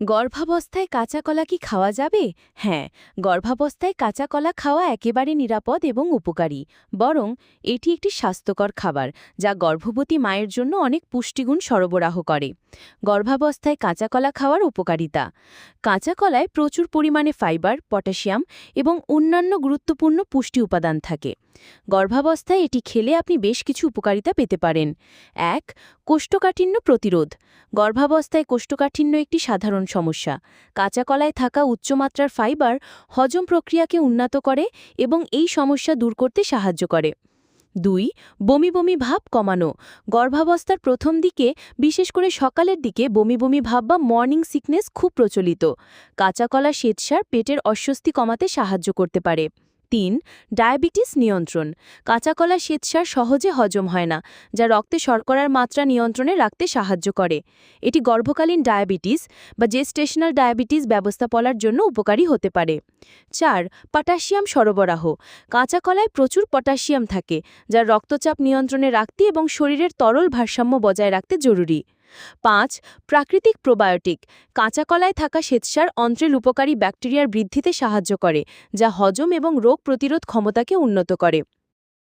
গর্ভাবস্থায় কাঁচা কলা কি খাওয়া যাবে? হ্যাঁ গর্ভাবস্থায় কাঁচা কলা খাওয়া একেবারে নিরাপদ এবং উপকারী, বরং এটি একটি স্বাস্থ্যকর খাবার, যা গর্ভবতী মায়ের জন্য অনেক পুষ্টিগুণ সরবরাহ করে। গর্ভাবস্থায় কাঁচা কলা খাওয়ার উপকারিতা কাঁচা কলায় প্রচুর পরিমাণে ফাইবার, পটাশিয়াম এবং অন্যান্য গুরুত্বপূর্ণ পুষ্টি উপাদান থাকে। গর্ভাবস্থায় এটি খেলে আপনি বেশ কিছু উপকারিতা পেতে পারেন। এক কোষ্ঠকাঠিন্য প্রতিরোধ। গর্ভাবস্থায় কোষ্ঠকাঠিন্য একটি সাধারণ সমস্যা। কাঁচা কলায় থাকা উচ্চমাত্রার ফাইবার হজম প্রক্রিয়াকে উন্নত করে এবং এই সমস্যা দূর করতে সাহায্য করে। দুই, বমি বমি ভাব কমানো। গর্ভাবস্থার প্রথম দিকে, বিশেষ করে সকালের দিকে, বমি বমি ভাব বা মর্নিং সিকনেস খুব প্রচলিত। কাঁচা কলা শ্বেতসার পেটের অস্বস্তি কমাতে সাহায্য করতে পারে। তিন, ডায়াবেটিস নিয়ন্ত্রণ। কাঁচাকলা শ্বেতসার সহজে হজম হয় না, যা রক্তে শর্করার মাত্রা নিয়ন্ত্রণে রাখতে সাহায্য করে। এটি গর্ভকালীন ডায়াবেটিস বা জেস্টেশনাল ডায়াবেটিস ব্যবস্থাপনার জন্য উপকারী হতে পারে। চার, পটাশিয়াম সরবরাহ। কাঁচাকলায় প্রচুর পটাশিয়াম থাকে, যা রক্তচাপ নিয়ন্ত্রণে রাখতে এবং শরীরের তরল ভারসাম্য বজায় রাখতে জরুরি। পাঁচ, প্রাকৃতিক প্রোবায়োটিক কাঁচা কলায় থাকা স্বেচ্ছার অন্ত্রের উপকারী ব্যাকটেরিয়ার বৃদ্ধিতে সাহায্য করে, যা হজম এবং রোগ প্রতিরোধ ক্ষমতাকে উন্নত করে।